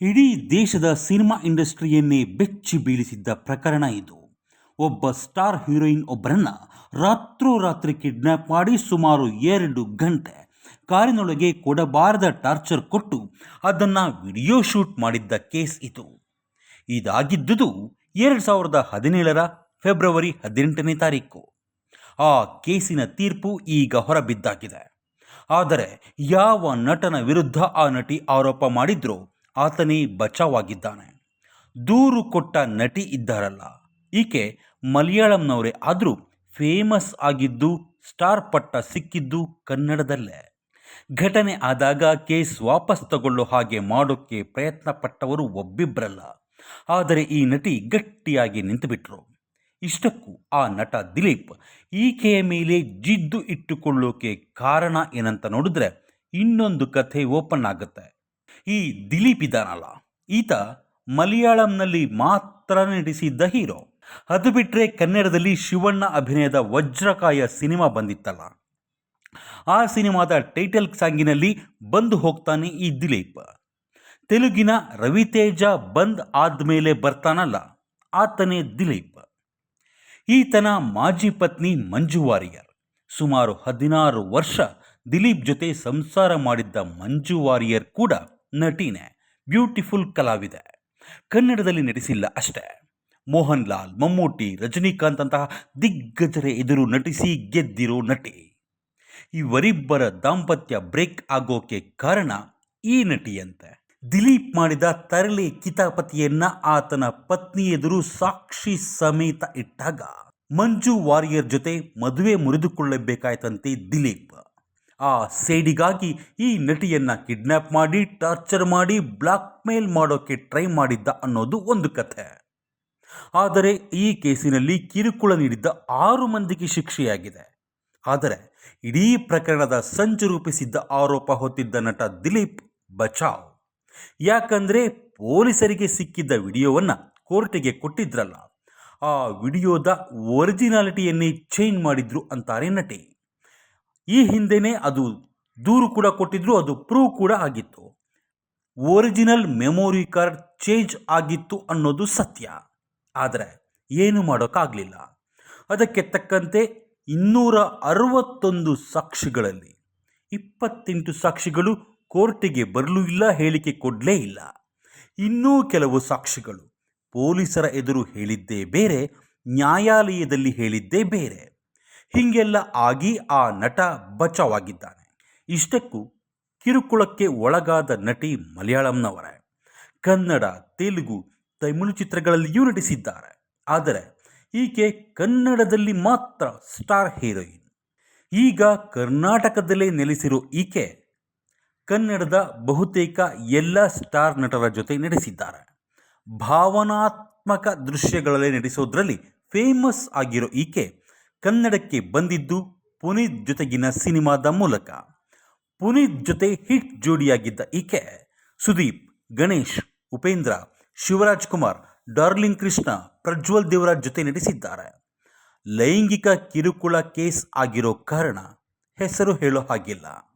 ಇಡೀ ದೇಶದ ಸಿನಿಮಾ ಇಂಡಸ್ಟ್ರಿಯನ್ನೇ ಬೆಚ್ಚಿ ಬೀಳಿಸಿದ್ದ ಪ್ರಕರಣ ಇದು. ಒಬ್ಬ ಸ್ಟಾರ್ ಹೀರೋಯಿನ್ ಒಬ್ಬರನ್ನ ರಾತ್ರೋರಾತ್ರಿ ಕಿಡ್ನಾಪ್ ಮಾಡಿ ಸುಮಾರು ಎರಡು ಗಂಟೆ ಕಾರಿನೊಳಗೆ ಕೊಡಬಾರದ ಟಾರ್ಚರ್ ಕೊಟ್ಟು ಅದನ್ನು ವಿಡಿಯೋ ಶೂಟ್ ಮಾಡಿದ್ದ ಕೇಸ್ ಇದು. ಇದಾಗಿದ್ದುದು ಎರಡು ಸಾವಿರದ ಹದಿನೇಳರ ಫೆಬ್ರವರಿ ಹದಿನೆಂಟನೇ ತಾರೀಕು. ಆ ಕೇಸಿನ ತೀರ್ಪು ಈಗ ಹೊರಬಿದ್ದಾಗಿದೆ. ಆದರೆ ಯಾವ ನಟನ ವಿರುದ್ಧ ಆ ನಟಿ ಆರೋಪ ಮಾಡಿದ್ರೋ ಆತನೇ ಬಚಾವಾಗಿದ್ದಾನೆ ದೂರು ಕೊಟ್ಟ ನಟಿ ಇದ್ದಾರಲ್ಲ, ಈಕೆ ಮಲಯಾಳಂನವರೇ ಆದರೂ ಫೇಮಸ್ ಆಗಿದ್ದು, ಸ್ಟಾರ್ ಪಟ್ಟ ಸಿಕ್ಕಿದ್ದು ಕನ್ನಡದಲ್ಲೇ. ಘಟನೆ ಆದಾಗ ಕೇಸ್ ವಾಪಸ್ ತಗೊಳ್ಳೋ ಹಾಗೆ ಮಾಡೋಕ್ಕೆ ಪ್ರಯತ್ನ ಪಟ್ಟವರು ಒಬ್ಬಿಬ್ಬರಲ್ಲ ಆದರೆ ಈ ನಟಿ ಗಟ್ಟಿಯಾಗಿ ನಿಂತುಬಿಟ್ರು. ಇಷ್ಟಕ್ಕೂ ಆ ನಟ ದಿಲೀಪ್ ಈಕೆಯ ಮೇಲೆ ಜಿದ್ದು ಇಟ್ಟುಕೊಳ್ಳೋಕೆ ಕಾರಣ ಏನಂತ ನೋಡಿದ್ರೆ ಇನ್ನೊಂದು ಕಥೆ ಓಪನ್ ಆಗುತ್ತೆ. ಈ ದಿಲೀಪ್ ಇದ್ದಾನಲ್ಲ. ಈತ ಮಲಯಾಳಂನಲ್ಲಿ ಮಾತ್ರ ನಟಿಸಿದ್ದ ಹೀರೋ. ಅದು ಬಿಟ್ಟರೆ ಕನ್ನಡದಲ್ಲಿ ಶಿವಣ್ಣ ಅಭಿನಯದ ವಜ್ರಕಾಯ ಸಿನಿಮಾ ಬಂದಿತ್ತಲ್ಲ. ಆ ಸಿನಿಮಾದ ಟೈಟಲ್ ಸಾಂಗಿನಲ್ಲಿ ಬಂದು ಹೋಗ್ತಾನೆ ಈ ದಿಲೀಪ್. ತೆಲುಗಿನ ರವಿತೇಜ ಬಂದ್ ಆದಮೇಲೆ ಬರ್ತಾನಲ್ಲ, ಆತನೇ ದಿಲೀಪ್. ಈತನ ಮಾಜಿ ಪತ್ನಿ ಮಂಜು ವಾರಿಯರ್. ಸುಮಾರು ಹದಿನಾರು ವರ್ಷ ದಿಲೀಪ್ ಜೊತೆ ಸಂಸಾರ ಮಾಡಿದ್ದ ಮಂಜು ವಾರಿಯರ್ ಕೂಡ ನಟಿನೇ, ಬ್ಯೂಟಿಫುಲ್ ಕಲಾವಿದೆ. ಕನ್ನಡದಲ್ಲಿ ನಟಿಸಿಲ್ಲ ಅಷ್ಟೇ. ಮೋಹನ್ ಲಾಲ್ ಮಮ್ಮೂಟಿ, ರಜನಿಕಾಂತ್ ಅಂತಹ ದಿಗ್ಗಜರ ಎದುರು ನಟಿಸಿ ಗೆದ್ದಿರೋ ನಟಿ. ಇವರಿಬ್ಬರ ದಾಂಪತ್ಯ ಬ್ರೇಕ್ ಆಗೋಕೆ ಕಾರಣ ಈ ನಟಿಯಂತೆ. ದಿಲೀಪ್ ಮಾಡಿದ ತರಲೆ ಕಿತಾಪತಿಯನ್ನ ಆತನ ಪತ್ನಿ ಎದುರು ಸಾಕ್ಷಿ ಸಮೇತ ಇಟ್ಟಾಗ ಮಂಜು ವಾರಿಯರ್ ಜೊತೆ ಮದುವೆ ಮುರಿದುಕೊಳ್ಳಬೇಕಾಯ್ತಂತೆ ದಿಲೀಪ್. ಆ ಸೇಡಿಗಾಗಿ ಈ ನಟಿಯನ್ನು ಕಿಡ್ನ್ಯಾಪ್ ಮಾಡಿ, ಟಾರ್ಚರ್ ಮಾಡಿ ಬ್ಲಾಕ್ ಮೇಲ್ ಮಾಡೋಕ್ಕೆ ಟ್ರೈ ಮಾಡಿದ್ದ ಅನ್ನೋದು ಒಂದು ಕಥೆ. ಆದರೆ ಈ ಕೇಸಿನಲ್ಲಿ ಕಿರುಕುಳ ನೀಡಿದ್ದ ಆರು ಮಂದಿಗೆ ಶಿಕ್ಷೆಯಾಗಿದೆ. ಆದರೆ ಇಡೀ ಪ್ರಕರಣದ ಸಂಚು ರೂಪಿಸಿದ್ದ ಆರೋಪ ಹೊತ್ತಿದ್ದ ನಟ ದಿಲೀಪ್ ಬಚಾವ್. ಯಾಕಂದರೆ ಪೊಲೀಸರಿಗೆ ಸಿಕ್ಕಿದ್ದ ವಿಡಿಯೋವನ್ನು ಕೋರ್ಟಿಗೆ ಕೊಟ್ಟಿದ್ರಲ್ಲ, ಆ ವಿಡಿಯೋದ ಒರಿಜಿನಾಲಿಟಿಯನ್ನೇ ಚೇಂಜ್ ಮಾಡಿದ್ರು ಅಂತಾರೆ ನಟಿ. ಈ ಹಿಂದೆನೇ ಅದು ದೂರು ಕೂಡ ಕೊಟ್ಟಿದ್ರು, ಅದು ಪ್ರೂವ್ ಕೂಡ ಆಗಿತ್ತು. ಒರಿಜಿನಲ್ ಮೆಮೊರಿ ಕಾರ್ಡ್ ಚೇಂಜ್ ಆಗಿತ್ತು ಅನ್ನೋದು ಸತ್ಯ. ಆದರೆ ಏನು ಮಾಡೋಕ್ಕಾಗಲಿಲ್ಲ. ಅದಕ್ಕೆ ತಕ್ಕಂತೆ ಇನ್ನೂರ ಅರವತ್ತೊಂದು ಸಾಕ್ಷಿಗಳಲ್ಲಿ ಇಪ್ಪತ್ತೆಂಟು ಸಾಕ್ಷಿಗಳು ಕೋರ್ಟಿಗೆ ಬರಲೂ ಇಲ್ಲ, ಹೇಳಿಕೆ ಕೊಡಲೇ ಇಲ್ಲ. ಇನ್ನೂ ಕೆಲವು ಸಾಕ್ಷಿಗಳು ಪೊಲೀಸರ ಎದುರು ಹೇಳಿದ್ದೇ ಬೇರೆ, ನ್ಯಾಯಾಲಯದಲ್ಲಿ ಹೇಳಿದ್ದೇ ಬೇರೆ. ಹೀಗೆಲ್ಲ ಆಗಿ ಆ ನಟ ಬಚಾವಾಗಿದ್ದಾನೆ. ಇಷ್ಟಕ್ಕೂ ಕಿರುಕುಳಕ್ಕೆ ಒಳಗಾದ ನಟಿ ಮಲಯಾಳಂನವರೇ, ಕನ್ನಡ, ತೆಲುಗು, ತಮಿಳು ಚಿತ್ರಗಳಲ್ಲಿಯೂ ನಟಿಸಿದ್ದಾರೆ. ಆದರೆ ಈಕೆ ಕನ್ನಡದಲ್ಲಿ ಮಾತ್ರ ಸ್ಟಾರ್ ಹೀರೋಯಿನ್. ಈಗ ಕರ್ನಾಟಕದಲ್ಲೇ ನೆಲೆಸಿರೋ ಈಕೆ ಕನ್ನಡದ ಬಹುತೇಕ ಎಲ್ಲ ಸ್ಟಾರ್ ನಟರ ಜೊತೆ ನಟಿಸಿದ್ದಾರೆ ಭಾವನಾತ್ಮಕ ದೃಶ್ಯಗಳಲ್ಲಿ ನಟಿಸೋದ್ರಲ್ಲಿ ಫೇಮಸ್ ಆಗಿರೋ ಈಕೆ ಕನ್ನಡಕ್ಕೆ ಬಂದಿದ್ದು ಪುನೀತ್ ಜೊತೆಗಿನ ಸಿನಿಮಾದ ಮೂಲಕ. ಪುನೀತ್ ಜೊತೆ ಹಿಟ್ ಜೋಡಿಯಾಗಿದ್ದ ಈಕೆ ಸುದೀಪ್, ಗಣೇಶ್, ಉಪೇಂದ್ರ, ಶಿವರಾಜ್ ಕುಮಾರ್, ಡಾರ್ಲಿಂಗ್ ಕೃಷ್ಣ, ಪ್ರಜ್ವಲ್ ದೇವರಾಜ್ ಜೊತೆ ನಟಿಸಿದ್ದಾರೆ. ಲೈಂಗಿಕ ಕಿರುಕುಳ ಕೇಸ್ ಆಗಿರೋ ಕಾರಣ ಹೆಸರು ಹೇಳೋ ಹಾಗಿಲ್ಲ.